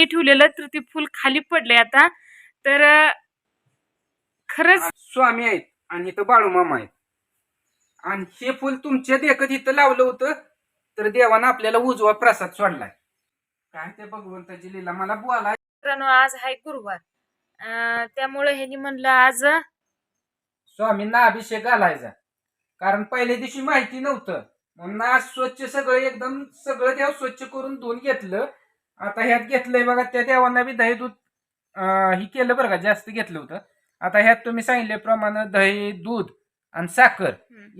पाणी ठेवलेलं तर ते फुल खाली पडले आता. तर खरंच स्वामी आहेत आणि इथं बाळूमामा आहेत. आणि हे फुल तुमच्या देखत इथं लावलं होतं तर देवानं आपल्याला उजवा प्रसाद सोडलाय. काय ते भगवंताची लीला मला बोला मित्रांनो आज आहे गुरुवार. अं, त्यामुळे ह्यांनी म्हणलं आज स्वामींना अभिषेक घालायचा. कारण पहिल्या दिवशी माहिती नव्हतं. म्हणून आज स्वच्छ सगळं एकदम सगळं देव स्वच्छ करून धुवून घेतलं. आता ह्यात घेतलंय बघा त्या देवांना बी दही दूध ही केलं बरं का जास्त घेतलं होतं. आता ह्यात तुम्ही सांगितल्याप्रमाणे दही दूध आणि साखर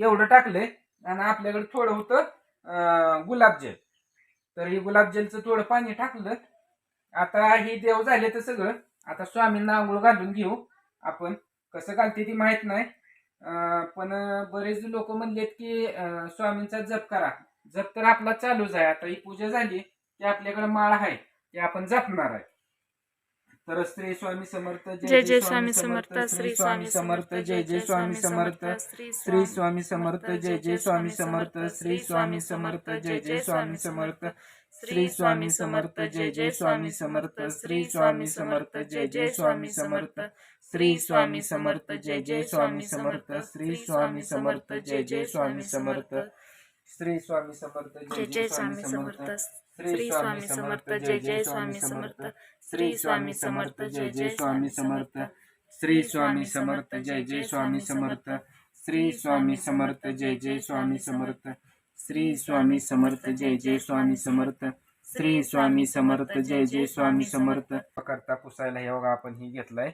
एवढं टाकलंय आणि आपल्याकडे थोडं होतं गुलाबजल तर हे गुलाबजलचं थोडं पाणी टाकलं. आता ही देव झाले तर सगळं. आता स्वामींना आंघोळ घालून घेऊ आपण. कसं घालते ती माहीत नाही. पण बरेच लोक म्हणलेत की स्वामींचा जप करा. जप तर आपला चालूच आहे. आता ही पूजा झाली. की आपल्याकडे माळ आहे ते आपण जपणार आहे तर श्री स्वामी समर्थ जय जय स्वामी समर्थ श्री स्वामी समर्थ जय जय स्वामी समर्थ श्री स्वामी समर्थ जय जय स्वामी समर्थ श्री स्वामी समर्थ जय जय स्वामी समर्थ श्री स्वामी समर्थ जय जय स्वामी समर्थ श्री स्वामी समर्थ जय जय स्वामी समर्थ श्री स्वामी समर्थ जय जय स्वामी समर्थ श्री स्वामी समर्थ जय जय स्वामी समर्थ श्री स्वामी समर्थ जय जय स्वामी समर्थ श्री स्वामी समर्थ जय जय स्वामी समर्थ श्री स्वामी समर्थ जय जय स्वामी समर्थ श्री स्वामी समर्थ जय जय स्वामी समर्थ श्री स्वामी समर्थ जय जय स्वामी समर्थ श्री स्वामी समर्थ जय जय स्वामी समर्थ श्री स्वामी समर्थ जय जय स्वामी समर्थ करता पुसायला हे बघा आपण ही घेतलाय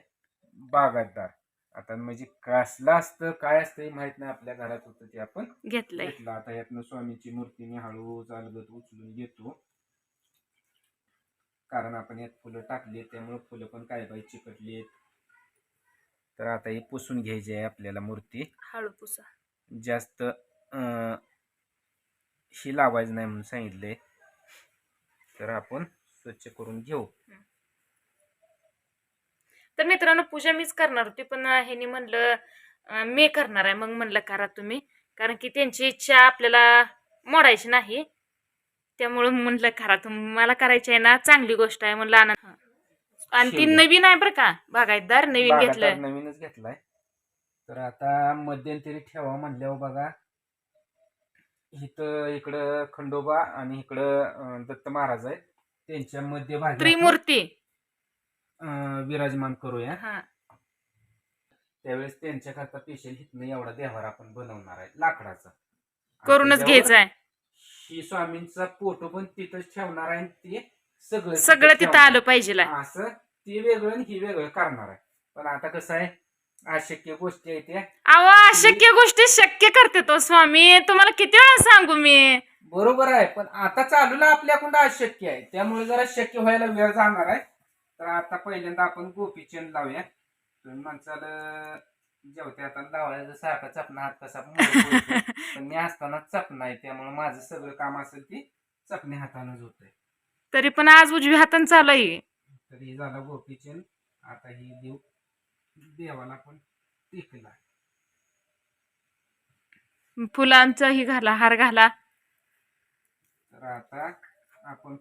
बागायतदार आता म्हणजे कसलं असतं काय असतं हे माहीत नाही आपल्या घरात होतं ते आपण घेतलंय. घेतलं. आता यातनं स्वामीची मूर्ती मी हळू चालगत उचलून घेतो. कारण आपण यात फुलं टाकली त्यामुळे फुलं पण काय बाई चिकटली तर आता ही पुसून घ्यायची आहे आपल्याला मूर्ती. हळू पुसा. जास्त अं, ही लावायचं नाही म्हणून सांगितलंय. तर आपण स्वच्छ करून घेऊ. तर मित्रांनो पूजा मीच करणार होती पण ह्यांनी म्हणलं मी करणार आहे. मग म्हणलं करा तुम्ही. कारण की त्यांची इच्छा आपल्याला मोडायची नाही. त्यामुळं म्हणलं करा तुम्ही. मला करायची आहे ना चांगली गोष्ट आहे म्हणलं आनंद. आणि ती. नवीन आहे बरं का बागायतदार नवीन बागायतदार घेतलं नवीनच घेतलाय. तर आता मध्यंतरी ठेवा म्हणल्यावर बघा. इथं इकडं खंडोबा आणि इकडं दत्त महाराज आहेत. त्यांच्या मध्यभागी त्रिमूर्ती. विराजमान करूया. हा. त्यावेळेस त्यांच्या करता स्पेशल हिथनं एवढा देवार आपण बनवणार आहे लाकडाचा. करूनच घ्यायचं आहे. ही स्वामींचा फोटो पण तिथंच ठेवणार आहे आणि ते सगळं सगळं तिथं. आलं पाहिजे असं ते वेगळं आणि ही वेगळं करणार आहे. पण आता कसं आहे अशक्य गोष्टी आहेत त्या. अहो अशक्य गोष्टी शक्य करते तो स्वामी. तुम्हाला किती वेळा सांगू मी? बरोबर आहे पण आता चालूला आपल्याकडून अशक्य आहे. त्यामुळे जरा शक्य व्हायला वेळ जाणार आहे. तर आता पहिल्यांदा आपण गोपीचंद लावूया. तुम्ही माणसाला जेवते आता लावायचं सारखा चपना हात कसा होतो. पण मी असताना चपना आहे त्यामुळे माझं सगळं काम असेल ते चपण्या हातानंच होतंय. तरी पण आज उजवी हातानं चालू आहे तर हे झालं गोपीचंद आता ही देव देवाला पण टेकला. फुलांचं ही घाला हार घाला. तर आता आपण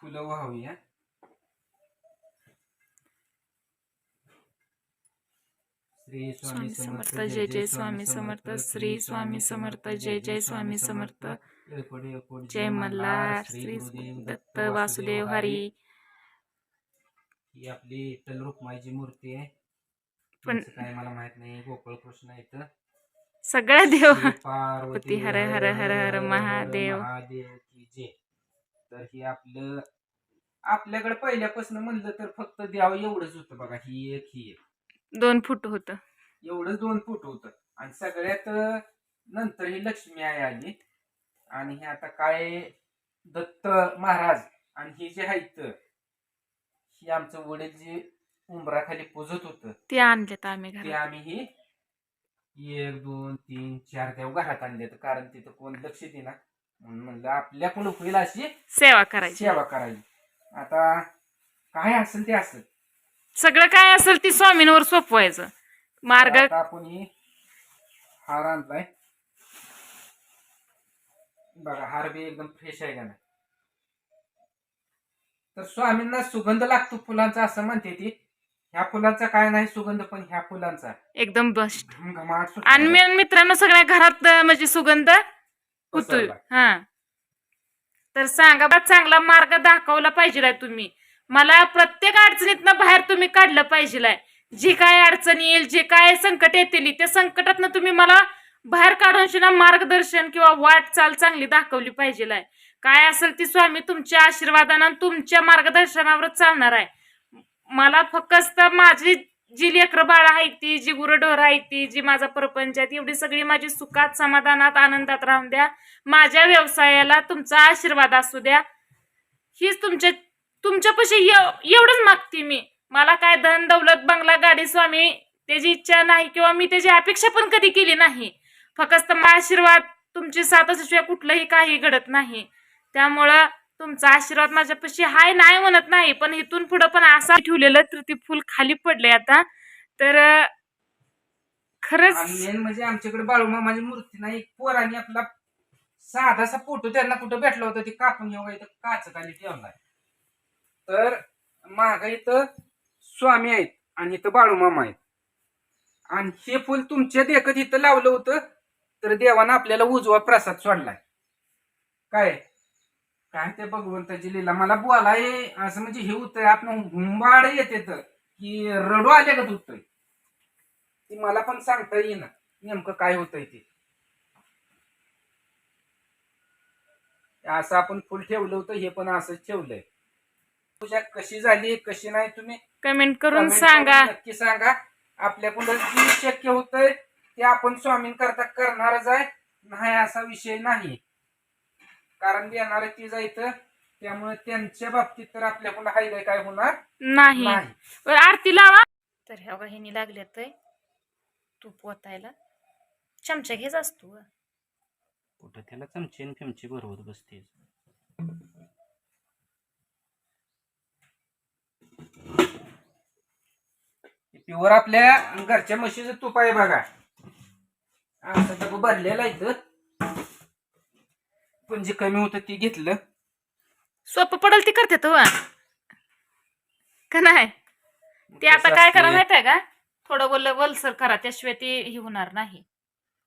फुलं वाहूया श्री स्वामी समर्थ जय जय स्वामी समर्थ श्री स्वामी समर्थ जय जय स्वामी समर्थ. जय मल्हार श्री दत्त वासुदेव हरी. ही आपली विठ्ठल रुक्माईची मूर्ती आहे. पण- काय मला माहीत नाही. गोकुळ कृष्ण इथं. सगळ्या देव पार्वती हर हर हर हर महादेव. महादेव की जय. तर ही आपलं आपल्याकडे पहिल्यापासून म्हणलं तर फक्त द्यावं एवढंच होतं बघा ही एक ही एक. दोन फूट होत. एवढंच दोन फूट होतं. आणि सगळ्यात नंतर ही लक्ष्मी आई आली. आणि हे आता काय दत्त महाराज आणि ही जे आहेत ही आमचं वडील जे उंबराखाली पूजत होतं ते आणलेत आम्ही ते घरात. आम्ही ही एक दोन तीन चार देव घरात आणले कारण तिथं कोण लक्ष देणार. म्हणून म्हणलं आपल्याकडून होईल अशी सेवा करायची. सेवा करायची. आता काय असेल ते असेल. सगळं काय असेल ती स्वामींवर सोपवायचं. मार्ग आता आपण ही हार आणलाय. बघा हार बी एकदम फ्रेश आहे का नाही? तर स्वामींना सुगंध लागतो फुलांचा असं म्हणते ती. ह्या फुलांचा काय नाही सुगंध पण ह्या फुलांचा. एकदम बेस्ट घमघमाट सुटतो. आणि मित्रांनो सगळ्या घरात अं, म्हणजे सुगंध होतोय. हा. तर सांगा बा चांगला मार्ग दाखवला पाहिजे तुम्ही. मला प्रत्येक अडचणीतनं बाहेर तुम्ही काढलं पाहिजे जी काय अडचण येईल जे काय संकट येतील त्या संकटातनं तुम्ही मला बाहेर काढून शिना मार्गदर्शन किंवा वाटचाल चांगली दाखवली पाहिजे काय असेल ती स्वामी तुमच्या आशीर्वादानं तुमच्या मार्गदर्शनावरच चालणार आहे. मला फक्त माझी जी लेकरं बाळ आहेत ती जी गुरढोर आहेत ती जी माझा प्रपंच आहे एवढी सगळी माझी सुखात समाधानात आनंदात राहून द्या. माझ्या व्यवसायाला तुमचा आशीर्वाद असू द्या. हीच तुमच्या तुमच्यापाशी एवढंच मागते मी. मला काय धन दौलत बंगला गाडी स्वामी त्याची इच्छा नाही किंवा मी त्याची अपेक्षा पण कधी केली नाही. फक्त आशीर्वाद तुमची साथ असल्याशिवाय कुठलंही काही घडत नाही. त्यामुळं तुमचा आशीर्वाद माझ्यापाशी हाय नाही म्हणत नाही पण इथून पुढं पण असा ठेवलेलं तर ती फुल खाली पडले आता. तर खरंच मेन म्हणजे आमच्याकडे बाळूमामाची मूर्ती नाही एक पोराने आपला साधासा फोटो त्यांना कुठं भेटला होता ते कापून येऊ इथं काच खाली ठेवलाय. तर माग इथं स्वामी आहेत आणि इथं बाळूमामा आहेत. आणि हे फुल तुमच्या देखत इथं लावलं होतं तर देवानं आपल्याला उजवा प्रसाद सोडलाय. काय? काय ते भगवंताची लीला मला बोलाय असं म्हणजे हे होतंय आपण हुंबाड येते तर की रडू आले का होतंय ती मला पण सांगता येईना नेमकं काय होतंय ते. असं आपण फुल ठेवलं होतं हे पण असंच ठेवलंय. पूजा कशी झाली कशी नाही तुम्ही? कमेंट करून comment सांगा. करून नक्की सांगा. आपल्याकडून जे शक्य होतंय ते आपण स्वामींकरता करणारच आहे. नाही असा विषय नाही. कारण देणार ती जायचं त्यामुळे त्यांच्या बाबतीत तर आपल्याकडून हाय काय होणार नाही. नाही. बरं, आरती लावा. तर ह्या बघा ह्यानी लागले तर तूप ओतायला. चमचा घेच असतो ग. कुठं त्याला चमचे आणि फिमचे बरोबर बसते. प्युअर आपल्या घरच्या म्हशीचं तूप आहे बघा. असं डबं भरलेलं आहे इथं. पण जे कमी होतं ते घेतलं. सोपं पडल ती करते तो. का नाही? ते आता काय करा माहीत आहे का? थोडं बोललं वलसर करा. त्याशिवाय ती हे होणार नाही.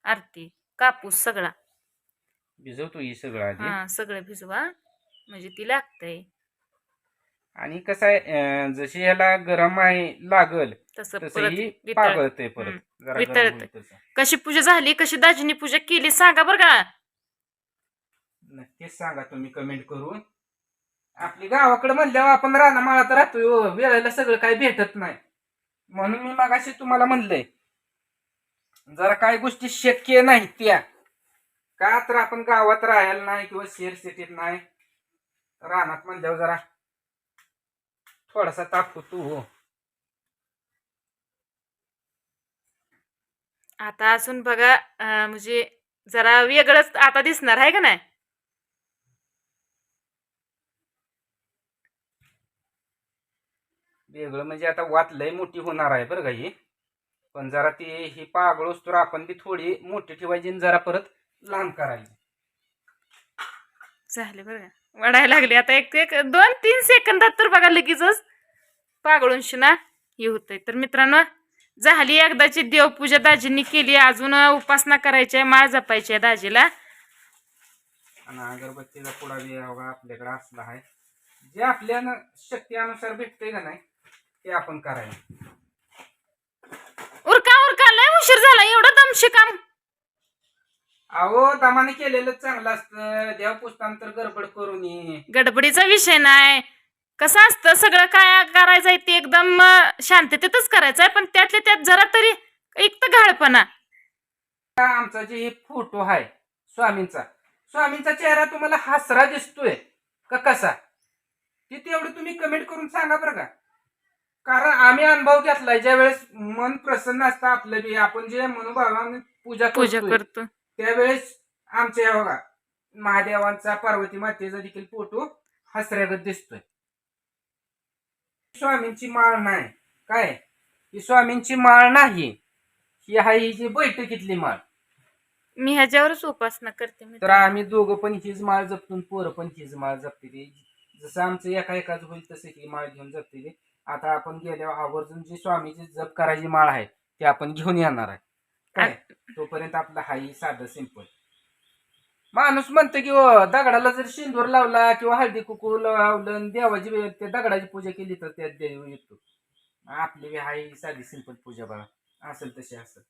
आरती कापूस सगळा. भिजवतो ही सगळं आधी. हा सगळं भिजवा. म्हणजे ती लागतंय. आणि कसं आहे अं, जशी ह्याला गरम आहे लागल तसं तसं परत वितळ- पागळतंय परत. हम्म. जरा गरम वितळतंय. होईल तसं. कशी पूजा झाली कशी दाजीनी पूजा केली सांगा बरं का. नक्कीच सांगा तुम्ही कमेंट करून. आपली गावाकडे म्हणल्यावर आपण रानामाळात राहतो हो. वेळेला सगळं काही भेटत नाही. म्हणून मी मागाशी तुम्हाला म्हणलंय जरा काही गोष्टी शक्य नाही त्या. का तर आपण गावात राहायला नाही किंवा शेअर सिटीत नाही. रानात म्हणल्यावर जरा थोडासा ताप होतो हो. आता अजून बघा म्हणजे जरा वेगळंच आता दिसणार आहे का नाही? वेगळं. म्हणजे आता वात लय मोठी होणार आहे बरं का ही. पण जरा ती ही पागळोस तर आपण ती थोडी मोठी ठेवायची आणि जरा परत लहान करायची. झाले बरं का? वाढायला लागले. आता एक एक दोन तीन सेकंदात तर बघा लगेचच पागळून शिना हे होतंय. तर मित्रांनो झाली एकदाची देवपूजा. दाजींनी केली. अजून उपासना करायची आहे. माळ जपायची आहे दाजीला. आणि अगरबत्तीचा पुडा बी बघा आपल्याकडे असला आहे. जे आपल्या शक्तीनुसार भेटतंय का नाही ते आपण करायचं उरका उरका लय उशीर झाला एवढं दमशे काम अहो दमाने केलेलं चांगलं असतं. देव पुस्तांतर गडबड करून ये गडबडीचा विषय नाही. कसं असतं सगळं काय करायचंय ते एकदम अं, शांततेतच करायचंय पण त्यातल्या त्यात जरा तरी एक तर घाळपणा आमचा जे फोटो आहे स्वामींचा. स्वामींचा चेहरा तुम्हाला हसरा दिसतोय. का कसा? ते तेवढं तुम्ही कमेंट करून सांगा बरं का. कारण आम्ही अनुभव घेतलाय ज्या वेळेस मन प्रसन्न असतं आपलं बी आपण जे मनोभावाने पूजा पूजा करतो. त्यावेळेस आमच्या बघा महादेवांचा पार्वती मातेचा देखील फोटो हसऱ्यागत दिसतोय. स्वामींची माळ नाही. काय? ही स्वामींची माळ नाही. ही आहे ही जी बैठकीतली माळ. मी ह्याच्यावरच उपासना करते तर आम्ही दोघं पण हीच माळ जपतून पोरं पण हीच माळ जपते जसं आमचं एका एकाच होईल तसं ही माळ घेऊन जाते ते आता आपण गेल्यावर आवर्जून जी स्वामीची जप करायची माळ आहे ती आपण घेऊन येणार आहे. काय? तोपर्यंत आपलं हाही साधं सिंपल माणूस म्हणतो की "ओ, दगडाला जर शेंदूर लावला किंवा हळदी कुकू लावलं देवाची त्या दगडाची पूजा केली तर त्यात देव येतो. आपली हाही साधी सिंपल पूजा बघा. असेल तशी असेल